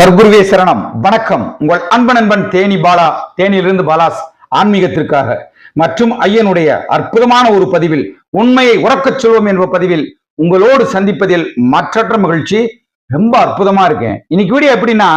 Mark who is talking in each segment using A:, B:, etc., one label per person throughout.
A: சர்க்குருவே சரணம். வணக்கம். உங்கள் அன்பன் அன்பன் தேனி பாலா தேனியிலிருந்து பாலாஸ் ஆன்மீகத்திற்காக. மற்றும் ஐயனுடைய அற்புதமான ஒரு பதிவில் உண்மையை உறக்கச் சொல்வோம் என்ற பதிவில் உங்களோடு சந்திப்பதில் மற்றற்ற மகிழ்ச்சி. ரொம்ப அற்புதமா இருக்கேன். இன்னைக்கு வீடியோ எப்படின்னா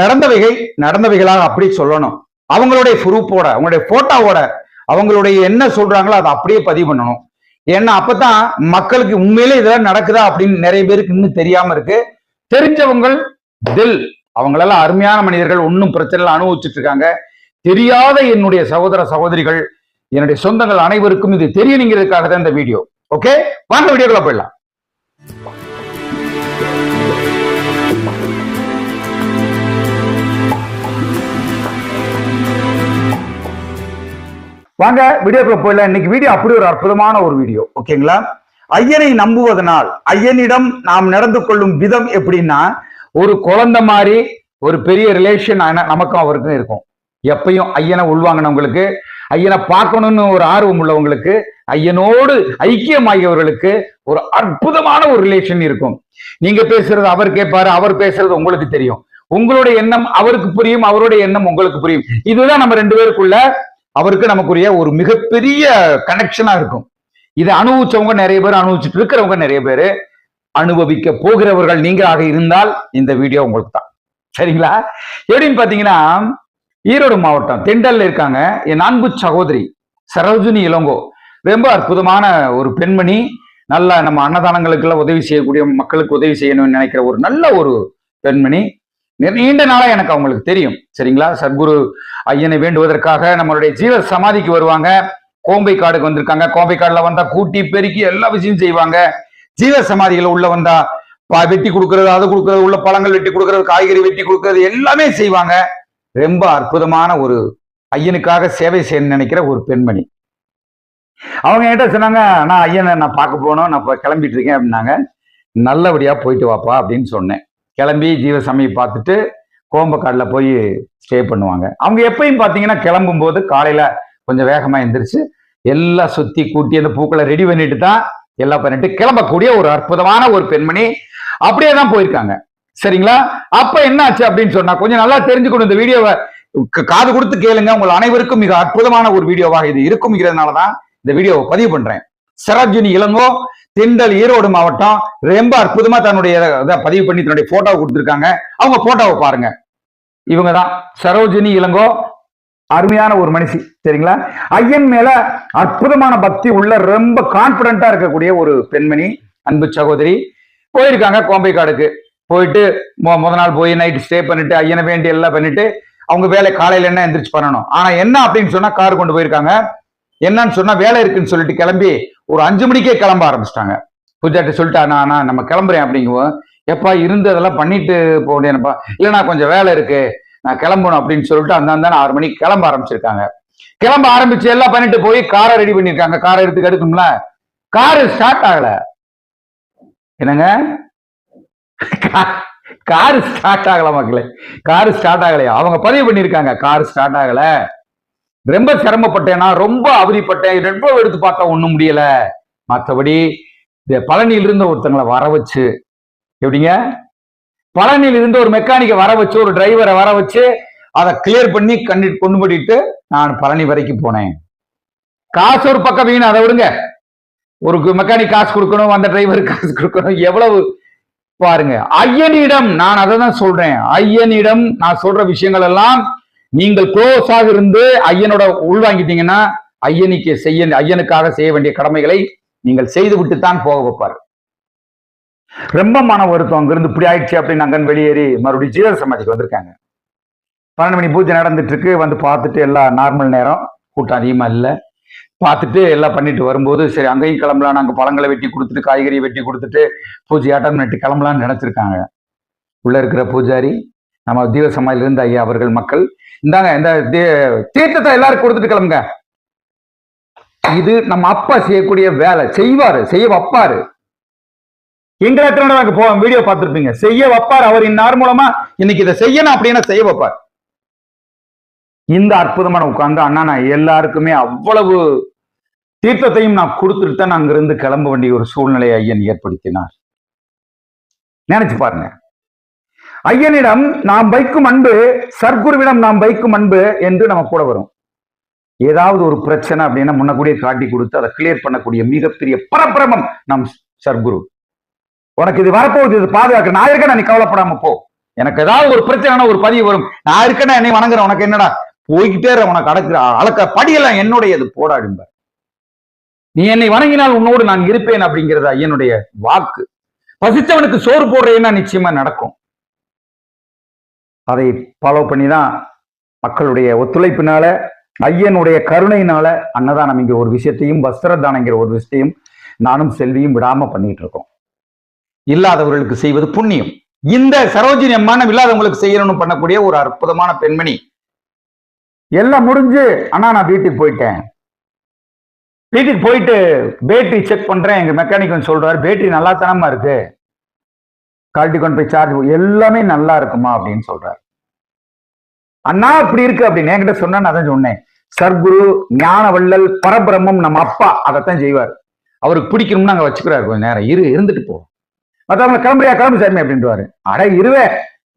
A: நடந்தவைகள் நடந்தவைகளாக அப்படி சொல்லணும். அவங்களுடைய ப்ரூஃபோட அவங்களுடைய போட்டோவோட அவங்களுடைய என்ன சொல்றாங்களோ அதை அப்படியே பதிவு பண்ணணும். ஏன்னா அப்பதான் மக்களுக்கு உண்மையிலே இதெல்லாம் நடக்குதா அப்படின்னு நிறைய பேருக்கு இன்னும் தெரியாம இருக்கு. தெரிஞ்சவங்கள் தில். அவங்களெல்லாம் அருமையான மனிதர்கள் ஒன்றும் பிரச்சனை அனுபவிச்சுட்டு இருக்காங்க தெரியாத என்னுடைய சகோதர சகோதரிகள் என்னுடைய சொந்தங்கள் அனைவருக்கும் இது தெரியணுங்கிறதுக்காக தான் இந்த வீடியோ. ஓகே வாங்க வீடியோக்குள்ள போயிடலாம். வாங்க வீடியோக்குள்ள போயிடலாம். இன்னைக்கு வீடியோ அப்படி ஒரு அற்புதமான ஒரு வீடியோ. ஓகேங்களா ஐயனை நம்புவதனால் ஐயனிடம் நாம் நடந்து கொள்ளும் விதம் எப்படின்னா ஒரு குழந்தை மாதிரி ஒரு பெரிய ரிலேஷன் நமக்கும் அவருக்கும் இருக்கும். எப்பயும் ஐயனை உள்வாங்கினவங்களுக்கு ஐயனை பார்க்கணும்னு ஒரு ஆர்வம் உள்ளவங்களுக்கு ஐயனோடு ஐக்கியமாகியவர்களுக்கு ஒரு அற்புதமான ஒரு ரிலேஷன் இருக்கும். நீங்க பேசுறது அவர் கேட்பாரு அவர் பேசுறது உங்களுக்கு தெரியும். உங்களுடைய எண்ணம் அவருக்கு புரியும் அவருடைய எண்ணம் உங்களுக்கு புரியும். இதுதான் நம்ம ரெண்டு பேருக்குள்ள அவருக்கு நமக்குரிய ஒரு மிகப்பெரிய கனெக்ஷனா இருக்கும். இதை அனுபவிச்சவங்க நிறைய பேர் அனுபவிச்சுட்டு இருக்கிறவங்க நிறைய பேர் அனுபவிக்க போகிறவர்கள் நீங்களாக இருந்தால் இந்த வீடியோ உங்களுக்கு தான் சரிங்களா? எப்படின்னு பாத்தீங்கன்னா ஈரோடு மாவட்டம் திண்டல்ல இருக்காங்க. என் அன்பு சகோதரி சரோஜினி இளங்கோ. ரொம்ப அற்புதமான ஒரு பெண்மணி. நல்ல நம்ம அன்னதானங்களுக்கெல்லாம் உதவி செய்யக்கூடிய மக்களுக்கு உதவி செய்யணும்னு நினைக்கிற ஒரு நல்ல ஒரு பெண்மணி. நீண்ட நாளா எனக்கு அவங்களுக்கு தெரியும். சரிங்களா? சத்குரு ஐயனை வேண்டுவதற்காக நம்மளுடைய ஜீவ சமாதிக்கு வருவாங்க. கோம்பை காடுக்கு வந்திருக்காங்க. கோம்பை காடுல வந்தா கூட்டி பெருக்கி எல்லா விஷயம் செய்வாங்க. ஜீவ சமாதிகள் உள்ள வந்தா வெட்டி கொடுக்கறது அது கொடுக்கறது உள்ள பழங்கள் வெட்டி கொடுக்கறது காய்கறி வெட்டி கொடுக்கறது எல்லாமே செய்வாங்க. ரொம்ப அற்புதமான ஒரு ஐயனுக்காக சேவை செய்ய நினைக்கிற ஒரு பெண்மணி. அவங்க என்கிட்ட சொன்னாங்க நான் ஐயனை நான் பார்க்க போனோம் நான் இப்போ கிளம்பிட்டு இருக்கேன் அப்படின்னாங்க. நல்லபடியா போயிட்டு வாப்பா அப்படின்னு சொன்னேன். கிளம்பி ஜீவ சமயம் பார்த்துட்டு கோம்பக்காடில் போய் ஸ்டே பண்ணுவாங்க. அவங்க எப்பயும் பார்த்தீங்கன்னா கிளம்பும் போது காலையில கொஞ்சம் வேகமா எந்திரிச்சு எல்லாம் சுத்தி கூட்டி அந்த பூக்களை ரெடி பண்ணிட்டு தான் எல்லாம் பண்ணிட்டு கிளம்பக்கூடிய ஒரு அற்புதமான ஒரு பெண்மணி. அப்படியே தான் போயிருக்காங்க. சரிங்களா? அப்ப என்ன ஆச்சு அப்படின்னு சொன்னா கொஞ்சம் நல்லா தெரிஞ்சுக்கணும் இந்த வீடியோவை காது கொடுத்து கேளுங்க. உங்கள் அனைவருக்கும் மிக அற்புதமான ஒரு வீடியோவாக இது இருக்கும்ங்கிறதுனால தான் இந்த வீடியோவை பதிவு பண்றேன். சரோஜினி இளங்கோ திண்டல் ஈரோடு மாவட்டம் ரொம்ப அற்புதமா தன்னுடைய இதை பதிவு பண்ணி தன்னுடைய போட்டோவை கொடுத்துருக்காங்க. அவங்க போட்டோவை பாருங்க. இவங்க தான் சரோஜினி இளங்கோ அருமையான ஒரு மனுஷி சரிங்களா? ஐயன் மேல அற்புதமான பக்தி உள்ள ரொம்ப கான்பிடண்டா இருக்கக்கூடிய ஒரு பெண்மணி அன்பு சகோதரி. போயிருக்காங்க கோம்பைக்காடுக்கு. போயிட்டு மொ- முத நாள் போய் நைட் ஸ்டே பண்ணிட்டு ஐயனை வேண்டி எல்லாம் பண்ணிட்டு அவங்க வேலை காலையில என்ன எந்திரிச்சு பண்ணணும்? ஆனா என்ன அப்படின்னு சொன்னா கார் கொண்டு போயிருக்காங்க. என்னன்னு சொன்னா வேலை இருக்குன்னு சொல்லிட்டு கிளம்பி ஒரு அஞ்சு மணிக்கே கிளம்ப ஆரம்பிச்சிட்டாங்க. பூஜாட்ட சொல்லிட்டா நான் நான் நம்ம கிளம்புறேன் அப்படிங்குவோம் எப்பா இருந்து அதெல்லாம் பண்ணிட்டு போக இல்ல நான் கொஞ்சம் வேலை இருக்கு. நான் கிளம்பணும் அப்படின்னு சொல்லிட்டு அந்த தானே ஆறு மணிக்கு கிளம்ப ஆரம்பிச்சிருக்காங்க. கிளம்ப ஆரம்பிச்சு எல்லாம் பண்ணிட்டு போய் காரை ரெடி பண்ணிருக்காங்க. காரை எடுத்து எடுக்கணும்ல காரு ஸ்டார்ட் ஆகல. என்னங்க? கார் ஸ்டார்ட் ஆகல மக்களே. கார் ஸ்டார்ட் ஆகலையா? அவங்க பதிவு பண்ணியிருக்காங்க கார் ஸ்டார்ட் ஆகல. ரொம்ப சிரமப்பட்டேன்னா ரொம்ப அவதிப்பட்டேன். ரொம்ப எடுத்து பார்த்தா ஒன்றும் முடியல. மற்றபடி இந்த பழனியில ஒருத்தங்களை வர வச்சு எப்படிங்க? பழனியில் இருந்து ஒரு மெக்கானிக்கை வர வச்சு ஒரு டிரைவரை வர வச்சு அதை கிளியர் பண்ணி கண்டி கொண்டு போயிட்டு நான் பழனி வரைக்கும் போனேன். காசு ஒரு பக்கம் வீண் அதை விடுங்க. ஒரு மெக்கானிக் காசு கொடுக்கணும் அந்த டிரைவருக்கு காசு கொடுக்கணும் எவ்வளவு? பாருங்க ஐயனிடம் நான் அதை தான் சொல்றேன். ஐயனிடம் நான் சொல்ற விஷயங்கள் எல்லாம் நீங்கள் க்ளோஸாக இருந்து ஐயனோட உள்வாங்கிட்டீங்கன்னா ஐயனுக்கு செய்ய ஐயனுக்காக செய்ய வேண்டிய கடமைகளை நீங்கள் செய்து விட்டு தான் போக வைப்பார். ரொம்ப மன வருத்தம் அங்கிருந்து இப்படி ஆயிடுச்சு அப்படின்னு அங்கன்னு வெளியேறி மறுபடியும் ஜீவ சமாதிக்கு வந்திருக்காங்க. பன்னெண்டு மணி பூஜை நடந்துட்டு இருக்கு வந்து பார்த்துட்டு எல்லாம் நார்மல் நேரம். கூட்டம் அதிகமா இல்லை. பார்த்துட்டு எல்லாம் பண்ணிட்டு வரும்போது சரி அங்கேயும் கிளம்பலாம். நாங்கள் பழங்களை வெட்டி கொடுத்துட்டு காய்கறியை வெட்டி கொடுத்துட்டு பூஜை ஆட்டம் பண்ணிட்டு கிளம்பலாம்னு நினைச்சிருக்காங்க. உள்ள இருக்கிற பூஜாரி நம்ம தீவ சமாதியில இருந்து ஐயா அவர்கள் மக்கள் இந்தாங்க இந்த தீர்த்தத்தை எல்லாரும் கொடுத்துட்டு கிளம்புங்க. இது நம்ம அப்பா செய்யக்கூடிய வேலை. செய்வாரு செய்ய வைப்பாரு. எங்களை எத்தனை நாங்க போவோம் வீடியோ பார்த்துருப்பீங்க? செய்ய வைப்பார் அவர் இன்னார் மூலமா? இன்னைக்கு இதை செய்யணும் அப்படின்னா செய்ய வைப்பார்? இந்த அற்புதமான உட்கார்ந்து அண்ணா நான் எல்லாருக்குமே அவ்வளவு தீர்த்தத்தையும் நான் கொடுத்துட்டு தான் அங்கிருந்து கிளம்ப வேண்டிய ஒரு சூழ்நிலையை ஐயன் ஏற்படுத்தினார். நினைச்சு பாருங்க. ஐயனிடம் நாம் வைக்கும் அன்பு சர்க்குருவிடம் நாம் வைக்கும் அன்பு என்று நம்ம கூட வரும். ஏதாவது ஒரு பிரச்சனை அப்படின்னா முன்னக்கூடியே காட்டி கொடுத்து அதை கிளியர் பண்ணக்கூடிய மிகப்பெரிய பரபிரமம் நம் சர்க்குரு. உனக்கு இது வரப்போகுது இது பாதுகாக்க நான் இருக்கேன் நீ கவலைப்படாம போ. எனக்கு ஏதாவது ஒரு பிரச்சனைனா ஒரு பதிவு வரும். நான் இருக்கேன்னா என்னை வணங்குறேன் உனக்கு என்னடா? போய்கிட்டே உனக்கு அடக்குற அளக்க படியெல்லாம் என்னுடையது போடாடும்ப நீ என்னை வணங்கினால் உன்னோடு நான் இருப்பேன் அப்படிங்கிறது ஐயனுடைய வாக்கு. பசித்தவனுக்கு சோறு போடுறேன்னா நிச்சயமா நடக்கும். அதை ஃபாலோ பண்ணி தான் மக்களுடைய ஒத்துழைப்பினால ஐயனுடைய கருணையினால அன்னதானம் இங்க ஒரு விஷயத்தையும் வஸ்திரதானங்கிற ஒரு விஷயத்தையும் நானும் செல்வியும் விடாம பண்ணிட்டு இருக்கோம். இல்லாதவர்களுக்கு செய்வது புண்ணியம். இந்த சரோஜினி அம்மானம் இல்லாதவங்களுக்கு செய்யணும்னு பண்ணக்கூடிய ஒரு அற்புதமான பெண்மணி. எல்லாம் முடிஞ்சு அண்ணா நான் வீட்டுக்கு போயிட்டேன். வீட்டுக்கு போயிட்டு பேட்டரி செக் பண்றேன். எங்க மெக்கானிக் சொல்றாரு பேட்டரி நல்லா தனமா இருக்கு? கழட்டி கொண்டு போய் சார்ஜ் எல்லாமே நல்லா இருக்குமா அப்படின்னு சொல்றாரு. அண்ணா இப்படி இருக்கு அப்படின்னு என்கிட்ட சொன்னா நான் தான் சொன்னேன். சர்க்குரு ஞான வள்ளல் பரபிரம்மம் நம்ம அப்பா அதைத்தான் செய்வார். அவருக்கு பிடிக்கணும்னு அங்க வச்சுக்கிறாரு கொஞ்சம் நேரம். இரு இருந்துட்டு போ. மற்றவங்க கிளம்புறியா கிளம்பு சாமி அப்படின்ட்டுவாரு அட இருவே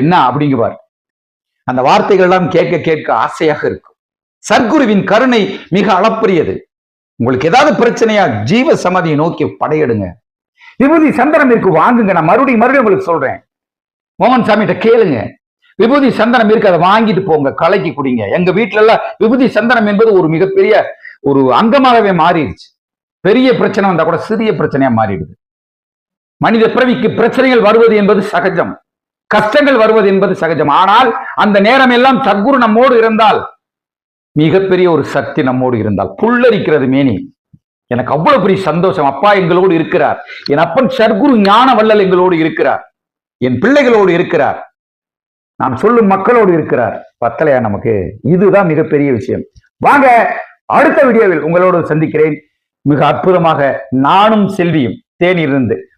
A: என்ன அப்படிங்குவார். அந்த வார்த்தைகள் எல்லாம் கேட்க கேட்க ஆசையாக இருக்கும். சர்க்குருவின் கருணை மிக அளப்பரியது. உங்களுக்கு ஏதாவது பிரச்சனையா ஜீவ சமாதியை நோக்கி படையெடுங்க. விபூதி சந்தனம் இருக்கு வாங்குங்க. நான் மறுபடியும் மறுபடியும் உங்களுக்கு சொல்றேன். மோகன் சாமிகிட்ட கேளுங்க. விபூதி சந்தனம் இருக்கு அதை வாங்கிட்டு போங்க. கலைக்கு குடிங்க. எங்க வீட்ல எல்லாம் விபூதி சந்தனம் என்பது ஒரு மிகப்பெரிய ஒரு அங்கமாகவே மாறிடுச்சு. பெரிய பிரச்சனை வந்தா கூட சிறிய பிரச்சனையா மாறிடுது. மனித பிறவிக்கு பிரச்சனைகள் வருவது என்பது சகஜம். கஷ்டங்கள் வருவது என்பது சகஜம். ஆனால் அந்த நேரம் எல்லாம் சத்குரு நம்மோடு இருந்தால் மிகப்பெரிய ஒரு சக்தி நம்மோடு இருந்தால். புல்லரிக்கிறது மேனி. எனக்கு அவ்வளவு பெரிய சந்தோஷம். அப்பா எங்களோடு இருக்கிறார். என் அப்பன் சர்க்குரு ஞான வள்ளல் எங்களோடு இருக்கிறார். என் பிள்ளைகளோடு இருக்கிறார். நான் சொல்லும் மக்களோடு இருக்கிறார். பத்தலையா நமக்கு? இதுதான் மிகப்பெரிய விஷயம். வாங்க அடுத்த வீடியோவில் உங்களோடு சந்திக்கிறேன். மிக அற்புதமாக நானும் செல்வியும் தேனியிலிருந்து